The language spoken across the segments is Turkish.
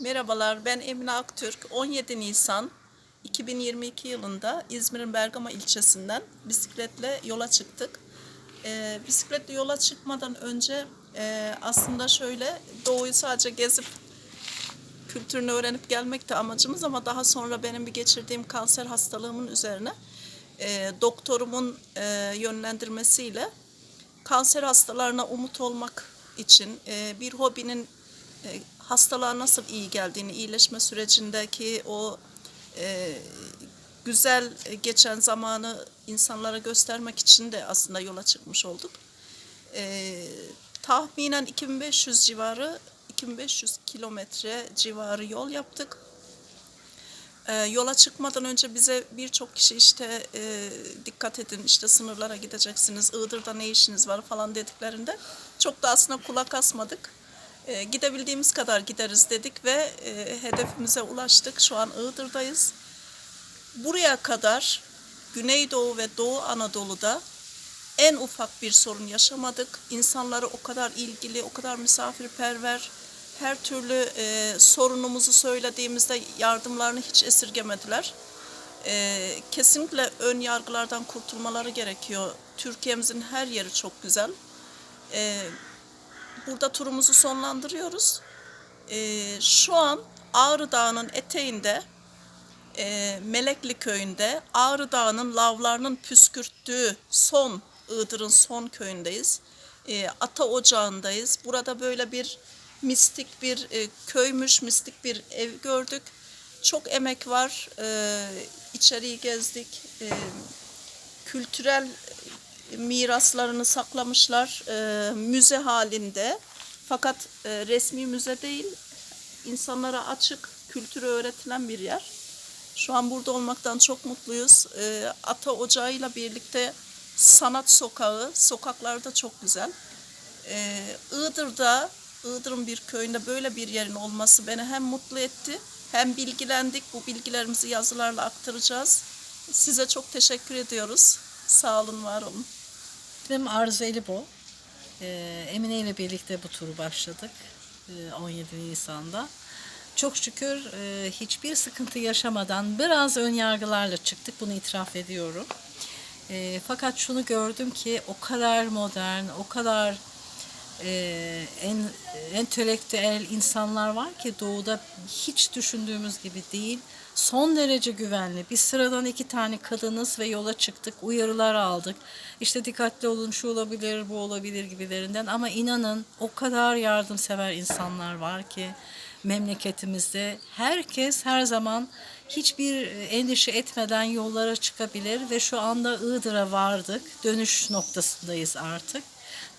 Merhabalar, ben Emine Aktürk. 17 Nisan 2022 yılında İzmir'in Bergama ilçesinden bisikletle yola çıktık. Ee, bisikletle yola çıkmadan önce e, aslında şöyle doğuyu sadece gezip kültürünü öğrenip gelmek de amacımız ama daha sonra benim bir geçirdiğim kanser hastalığımın üzerine e, doktorumun e, yönlendirmesiyle kanser hastalarına umut olmak için e, bir hobinin e, hastalığa nasıl iyi geldiğini, iyileşme sürecindeki o e, güzel geçen zamanı insanlara göstermek için de aslında yola çıkmış olduk. E, tahminen 2500 civarı, 2500 kilometre civarı yol yaptık. Ee, yola çıkmadan önce bize birçok kişi işte e, dikkat edin işte sınırlara gideceksiniz, Iğdır'da ne işiniz var falan dediklerinde çok da aslında kulak asmadık. Ee, gidebildiğimiz kadar gideriz dedik ve e, hedefimize ulaştık. Şu an Iğdır'dayız. Buraya kadar Güneydoğu ve Doğu Anadolu'da en ufak bir sorun yaşamadık. İnsanları o kadar ilgili, o kadar misafirperver, her türlü e, sorunumuzu söylediğimizde yardımlarını hiç esirgemediler. E, kesinlikle ön yargılardan kurtulmaları gerekiyor. Türkiye'mizin her yeri çok güzel. E, burada turumuzu sonlandırıyoruz. E, şu an Ağrı Dağı'nın eteğinde e, Melekli köyünde Ağrı Dağı'nın lavlarının püskürttüğü son Iğdır'ın son köyündeyiz. E, Ata Ocağı'ndayız. Burada böyle bir mistik bir e, köymüş, mistik bir ev gördük. Çok emek var. E, içeriği gezdik. E, kültürel miraslarını saklamışlar e, müze halinde. Fakat e, resmi müze değil, insanlara açık, kültürü öğretilen bir yer. Şu an burada olmaktan çok mutluyuz. E, Ata Ocağı'yla birlikte sanat sokağı, sokaklarda çok güzel. E, Iğdır'da, Iğdır'ın bir köyünde böyle bir yerin olması beni hem mutlu etti, hem bilgilendik. Bu bilgilerimizi yazılarla aktaracağız. Size çok teşekkür ediyoruz. Sağ olun, var olun. Benim Arzu Elibo. Ee, Emine ile birlikte bu turu başladık. Ee, 17 Nisan'da. Çok şükür e, hiçbir sıkıntı yaşamadan biraz ön yargılarla çıktık. Bunu itiraf ediyorum. E, fakat şunu gördüm ki o kadar modern, o kadar e, en entelektüel insanlar var ki doğuda hiç düşündüğümüz gibi değil. Son derece güvenli. Biz sıradan iki tane kadınız ve yola çıktık. Uyarılar aldık. İşte dikkatli olun şu olabilir, bu olabilir gibilerinden. Ama inanın o kadar yardımsever insanlar var ki memleketimizde herkes her zaman hiçbir endişe etmeden yollara çıkabilir ve şu anda Iğdır'a vardık. Dönüş noktasındayız artık.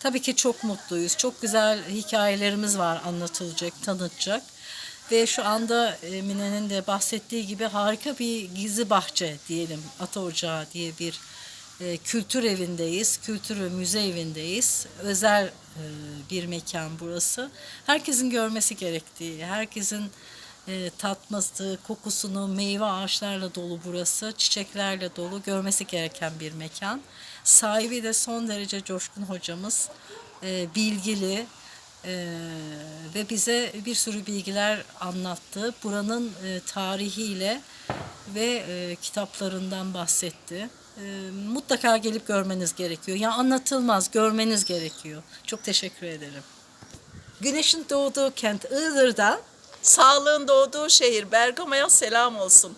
Tabii ki çok mutluyuz. Çok güzel hikayelerimiz var anlatılacak, tanıtacak. Ve şu anda Emine'nin de bahsettiği gibi harika bir gizli bahçe diyelim. Ata Ocağı diye bir e, kültür evindeyiz. Kültür ve müze evindeyiz. Özel e, bir mekan burası. Herkesin görmesi gerektiği, herkesin e, tatması, kokusunu, meyve ağaçlarla dolu burası, çiçeklerle dolu görmesi gereken bir mekan. Sahibi de son derece coşkun hocamız, e, bilgili e, ve bize bir sürü bilgiler anlattı. Buranın e, tarihiyle ve e, kitaplarından bahsetti. E, mutlaka gelip görmeniz gerekiyor. Ya anlatılmaz, görmeniz gerekiyor. Çok teşekkür ederim. Güneşin doğduğu kent Iğdır'dan Sağlığın doğduğu şehir Bergama'ya selam olsun.